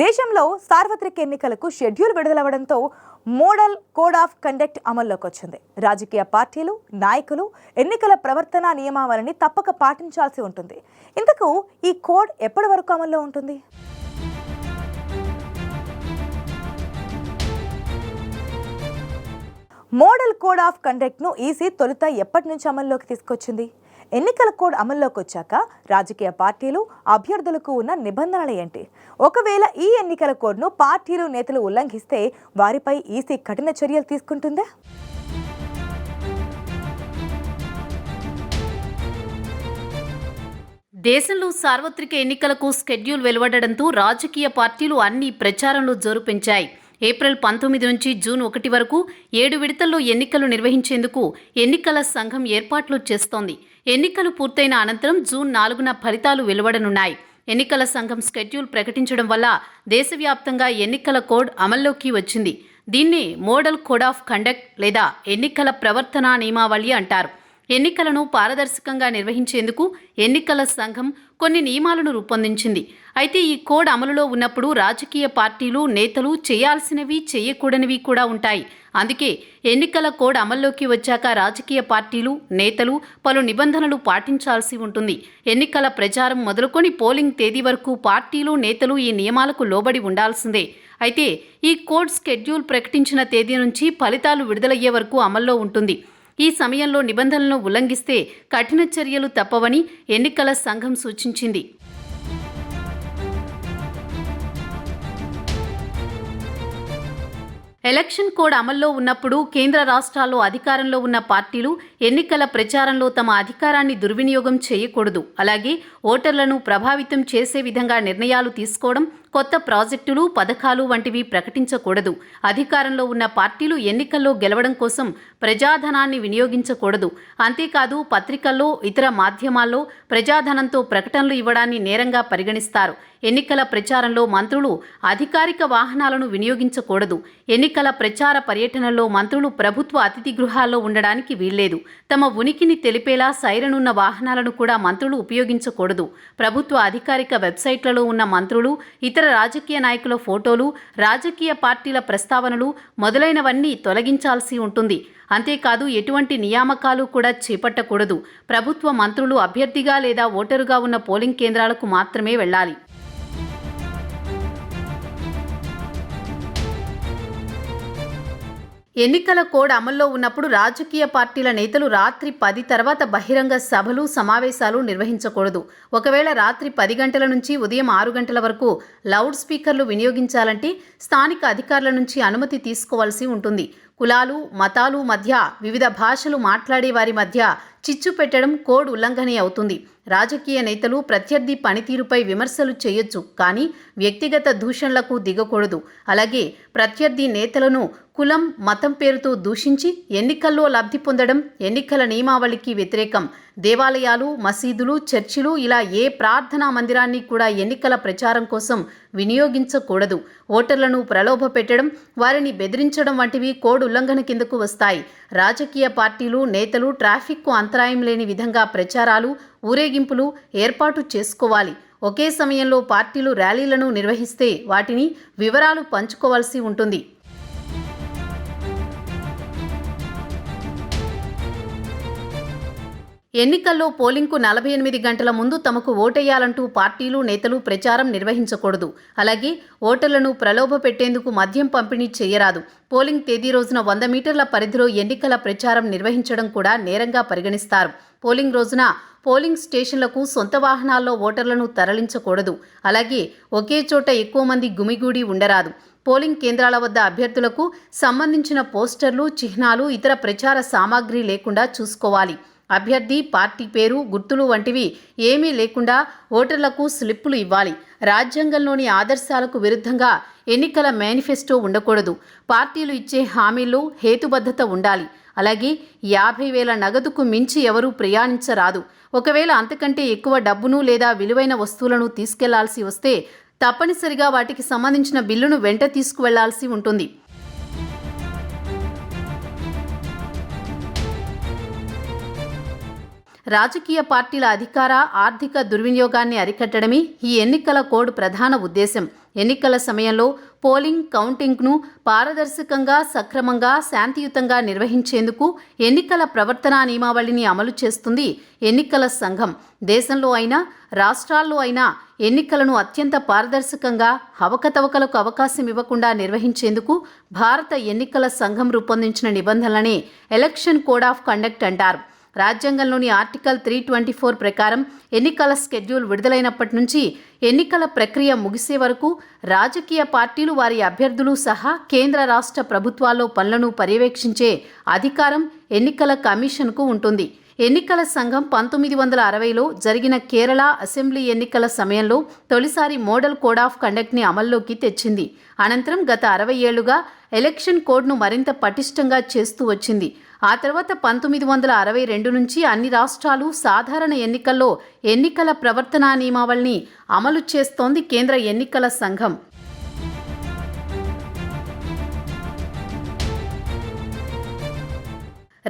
దేశంలో సార్వత్రిక ఎన్నికలకు షెడ్యూల్ విడుదలవ్వడంతో మోడల్ కోడ్ ఆఫ్ కండక్ట్ అమల్లోకి వచ్చింది. రాజకీయ పార్టీలు నాయకులు ఎన్నికల ప్రవర్తన నియమావళిని తప్పక పాటించాల్సి ఉంటుంది. ఇంతకు ఈ కోడ్ ఎప్పటి వరకు అమల్లో ఉంటుంది? మోడల్ కోడ్ ఆఫ్ కండక్ట్ను ఈసీ తొలుత ఎప్పటి నుంచి అమల్లోకి తీసుకొచ్చింది? ఎన్నికల కోడ్ అమల్లోకి వచ్చాక రాజకీయ పార్టీలు అభ్యర్థులకు ఉన్న నిబంధనలు ఏంటి? ఒకవేళ ఈ ఎన్నికల కోడ్ను పార్టీలు నేతలు ఉల్లంఘిస్తే వారిపై ఈసీ కఠిన చర్యలు తీసుకుంటుందా? దేశంలో సార్వత్రిక ఎన్నికలకు స్కెడ్యూల్ వెలువడడంతో రాజకీయ పార్టీలు అన్ని ప్రచారంలో జోరు పెంచాయి ఏప్రిల్ పంతొమ్మిది నుంచి జూన్ ఒకటి వరకు ఏడు విడతల్లో ఎన్నికలు నిర్వహించేందుకు ఎన్నికల సంఘం ఏర్పాట్లు చేస్తోంది. ఎన్నికలు పూర్తయిన అనంతరం జూన్ నాలుగున ఫలితాలు వెలువడనున్నాయి. ఎన్నికల సంఘం స్కెడ్యూల్ ప్రకటించడం వల్ల దేశవ్యాప్తంగా ఎన్నికల కోడ్ అమల్లోకి వచ్చింది. దీన్ని మోడల్ కోడ్ ఆఫ్ కండక్ట్ లేదా ఎన్నికల ప్రవర్తనా నియమావళి అంటారు. ఎన్నికలను పారదర్శకంగా నిర్వహించేందుకు ఎన్నికల సంఘం కొన్ని నియమాలను రూపొందించింది. అయితే ఈ కోడ్ అమలులో ఉన్నప్పుడు రాజకీయ పార్టీలు నేతలు చేయాల్సినవి చేయకూడనివి కూడా ఉంటాయి. అందుకే ఎన్నికల కోడ్ అమల్లోకి వచ్చాక రాజకీయ పార్టీలు నేతలు పలు నిబంధనలు పాటించాల్సి ఉంటుంది. ఎన్నికల ప్రచారం మొదలుకొని పోలింగ్ తేదీ వరకు పార్టీలు నేతలు ఈ నియమాలకు లోబడి ఉండాల్సిందే. అయితే ఈ కోడ్ స్కెడ్యూల్ ప్రకటించిన తేదీ నుంచి ఫలితాలు విడుదలయ్యే వరకు అమల్లో ఉంటుంది. ఈ సమయంలో నిబంధనలను ఉల్లంఘిస్తే కఠిన చర్యలు తప్పవని ఎన్నికల సంఘం సూచించింది. ఎలక్షన్ కోడ్ అమల్లో ఉన్నప్పుడు కేంద్ర రాష్ట్రాల్లో అధికారంలో ఉన్న పార్టీలు ఎన్నికల ప్రచారంలో తమ అధికారాన్ని దుర్వినియోగం చేయకూడదు. అలాగే ఓటర్లను ప్రభావితం చేసే విధంగా నిర్ణయాలు తీసుకోవడం కొత్త ప్రాజెక్టులు పథకాలు వంటివి ప్రకటించకూడదు. అధికారంలో ఉన్న పార్టీలు ఎన్నికల్లో గెలవడం కోసం ప్రజాధనాన్ని వినియోగించకూడదు. అంతేకాదు పత్రికల్లో ఇతర మాధ్యమాల్లో ప్రజాధనంతో ప్రకటనలు ఇవ్వడాన్ని నేరంగా పరిగణిస్తారు. ఎన్నికల ప్రచారంలో మంత్రులు అధికారిక వాహనాలను వినియోగించకూడదు. ఎన్నికల ప్రచార పర్యటనలో మంత్రులు ప్రభుత్వ అతిథి గృహాల్లో ఉండడానికి వీల్లేదు. తమ ఉనికిని తెలిపేలా సైరనున్న వాహనాలను కూడా మంత్రులు ఉపయోగించకూడదు. ప్రభుత్వ అధికారిక వెబ్సైట్లలో ఉన్న మంత్రులు ఇతర రాజకీయ నాయకుల ఫోటోలు రాజకీయ పార్టీల ప్రస్తావనలు మొదలైనవన్నీ తొలగించాల్సి ఉంటుంది. అంతేకాదు ఎటువంటి నియామకాలు కూడా చేపట్టకూడదు. ప్రభుత్వ మంత్రులు అభ్యర్థిగా లేదా ఓటరుగా ఉన్న పోలింగ్ కేంద్రాలకు మాత్రమే వెళ్ళాలి. ఎన్నికల కోడ్ అమల్లో ఉన్నప్పుడు రాజకీయ పార్టీల నేతలు రాత్రి పది తర్వాత బహిరంగ సభలు సమావేశాలు నిర్వహించకూడదు. ఒకవేళ రాత్రి పది గంటల నుంచి ఉదయం ఆరు గంటల వరకు లౌడ్ స్పీకర్లు వినియోగించాలంటే స్థానిక అధికారుల నుంచి అనుమతి తీసుకోవాల్సి ఉంటుంది. కులాలు మతాలు మధ్య వివిధ భాషలు మాట్లాడే వారి మధ్య చిచ్చు పెట్టడం కోడ్ ఉల్లంఘనే అవుతుంది. రాజకీయ నేతలు ప్రత్యర్థి పనితీరుపై విమర్శలు చేయొచ్చు కానీ వ్యక్తిగత దూషణలకు దిగకూడదు. అలాగే ప్రత్యర్థి నేతలను కులం మతం పేరుతో దూషించి ఎన్నికల్లో లబ్ధి పొందడం ఎన్నికల నియమావళికి వ్యతిరేకం. దేవాలయాలు మసీదులు చర్చిలు ఇలా ఏ ప్రార్థనా మందిరాన్ని కూడా ఎన్నికల ప్రచారం కోసం వినియోగించకూడదు. ఓటర్లను ప్రలోభ పెట్టడం వారిని బెదిరించడం వంటివి కోడ్ ఉల్లంఘన కిందకు వస్తాయి. రాజకీయ పార్టీలు నేతలు ట్రాఫిక్కు అంతరాయం లేని విధంగా ప్రచారాలు ఊరేగింపులు ఏర్పాటు చేసుకోవాలి. ఒకే సమయంలో పార్టీలు ర్యాలీలను నిర్వహిస్తే వాటిని వివరాలు పంచుకోవాల్సి ఉంటుంది. ఎన్నికల్లో పోలింగ్కు నలభై ఎనిమిది గంటల ముందు తమకు ఓటేయాలంటూ పార్టీలు నేతలు ప్రచారం నిర్వహించకూడదు. అలాగే ఓటర్లను ప్రలోభ పెట్టేందుకు మద్యం పంపిణీ చేయరాదు. పోలింగ్ తేదీ రోజున వంద మీటర్ల పరిధిలో ఎన్నికల ప్రచారం నిర్వహించడం కూడా నేరంగా పరిగణిస్తారు. పోలింగ్ రోజున పోలింగ్ స్టేషన్లకు సొంత వాహనాల్లో ఓటర్లను తరలించకూడదు. అలాగే ఒకే చోట ఎక్కువ మంది గుమిగూడి ఉండరాదు. పోలింగ్ కేంద్రాల వద్ద అభ్యర్థులకు సంబంధించిన పోస్టర్లు చిహ్నాలు ఇతర ప్రచార సామాగ్రి లేకుండా చూసుకోవాలి. అభ్యర్థి పార్టీ పేరు గుర్తులు వంటివి ఏమీ లేకుండా ఓటర్లకు స్లిప్పులు ఇవ్వాలి. రాజ్యాంగంలోని ఆదర్శాలకు విరుద్ధంగా ఎన్నికల మేనిఫెస్టో ఉండకూడదు. పార్టీలు ఇచ్చే హామీల్లో హేతుబద్ధత ఉండాలి. అలాగే యాభై వేల నగదుకు మించి ఎవరూ ప్రయాణించరాదు. ఒకవేళ అంతకంటే ఎక్కువ డబ్బును లేదా విలువైన వస్తువులను తీసుకెళ్ళాల్సి వస్తే తప్పనిసరిగా వాటికి సంబంధించిన బిల్లును వెంట తీసుకువెళ్ళాల్సి ఉంటుంది. రాజకీయ పార్టీల అధికార ఆర్థిక దుర్వినియోగాన్ని అరికట్టడమే ఈ ఎన్నికల కోడ్ ప్రధాన ఉద్దేశం. ఎన్నికల సమయంలో పోలింగ్ కౌంటింగ్ను పారదర్శకంగా సక్రమంగా శాంతియుతంగా నిర్వహించేందుకు ఎన్నికల ప్రవర్తనా నియమావళిని అమలు చేస్తుంది ఎన్నికల సంఘం. దేశంలో అయినా రాష్ట్రాల్లో అయినా ఎన్నికలను అత్యంత పారదర్శకంగా అవకతవకలకు అవకాశం ఇవ్వకుండా నిర్వహించేందుకు భారత ఎన్నికల సంఘం రూపొందించిన నిబంధనలనే ఎలక్షన్ కోడ్ ఆఫ్ కండక్ట్ అంటారు. రాజ్యాంగంలోని ఆర్టికల్ త్రీ ట్వంటీ ఫోర్ ప్రకారం ఎన్నికల స్కెడ్యూల్ విడుదలైనప్పటి నుంచి ఎన్నికల ప్రక్రియ ముగిసే వరకు రాజకీయ పార్టీలు వారి అభ్యర్థులు సహా కేంద్ర రాష్ట్ర ప్రభుత్వాల్లో పనులను పర్యవేక్షించే అధికారం ఎన్నికల కమిషన్కు ఉంటుంది. ఎన్నికల సంఘం పంతొమ్మిది వందల అరవైలో జరిగిన కేరళ అసెంబ్లీ ఎన్నికల సమయంలో తొలిసారి మోడల్ కోడ్ ఆఫ్ కండక్ట్ని అమల్లోకి తెచ్చింది. అనంతరం గత అరవై ఏళ్ళుగా ఎలక్షన్ కోడ్ను మరింత పటిష్టంగా చేస్తూ వచ్చింది. ఆ తర్వాత పంతొమ్మిది వందల అరవై రెండు నుంచి అన్ని రాష్ట్రాలు సాధారణ ఎన్నికల్లో ఎన్నికల ప్రవర్తనా నియమావళిని అమలు చేస్తోంది కేంద్ర ఎన్నికల సంఘం.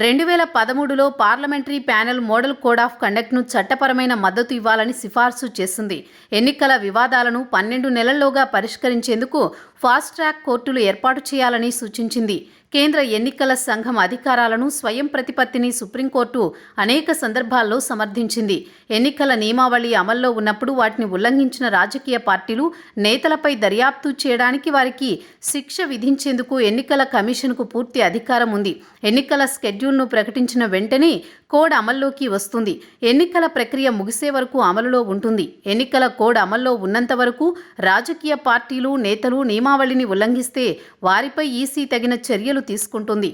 రెండు వేల పదమూడులో parliamentary panel model code of కండక్ట్ను చట్టపరమైన మద్దతు ఇవ్వాలని సిఫార్సు చేసింది. ఎన్నికల వివాదాలను పన్నెండు నెలల్లోగా పరిష్కరించేందుకు ఫాస్ట్ ట్రాక్ కోర్టులు ఏర్పాటు చేయాలని సూచించింది. కేంద్ర ఎన్నికల సంఘం అధికారాలను స్వయం ప్రతిపత్తిని సుప్రీంకోర్టు అనేక సందర్భాల్లో సమర్థించింది. ఎన్నికల నియమావళి అమల్లో ఉన్నప్పుడు వాటిని ఉల్లంఘించిన రాజకీయ పార్టీలు నేతలపై దర్యాప్తు చేయడానికి వారికి శిక్ష విధించేందుకు ఎన్నికల కమిషన్కు పూర్తి అధికారం ఉంది. ఎన్నికల స్కెడ్యూల్ను ప్రకటించిన వెంటనే కోడ్ అమల్లోకి వస్తుంది. ఎన్నికల ప్రక్రియ ముగిసే వరకు అమలులో ఉంటుంది. ఎన్నికల కోడ్ అమల్లో ఉన్నంత వరకు రాజకీయ పార్టీలు నేతలు నియమావళిని ఉల్లంఘిస్తే వారిపై ఈసీ తగిన చర్యలు తీసుకుంటుంది.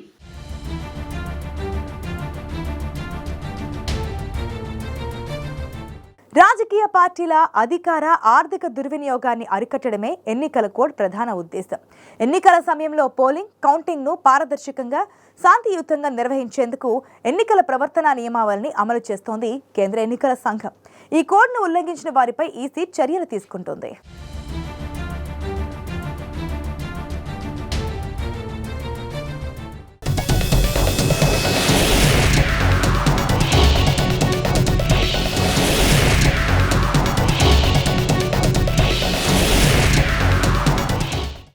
రాజకీయ పార్టీల అధికార ఆర్థిక దుర్వినియోగాన్ని అరికట్టడమే ఎన్నికల కోడ్ ప్రధాన ఉద్దేశం. ఎన్నికల సమయంలో పోలింగ్ కౌంటింగ్ను పారదర్శకంగా శాంతియుతంగా నిర్వహించేందుకు ఎన్నికల ప్రవర్తన నియమావళిని అమలు చేస్తోంది కేంద్ర ఎన్నికల సంఘం. ఈ కోడ్ను ఉల్లంఘించిన వారిపై ఈసీ చర్యలు తీసుకుంటోంది.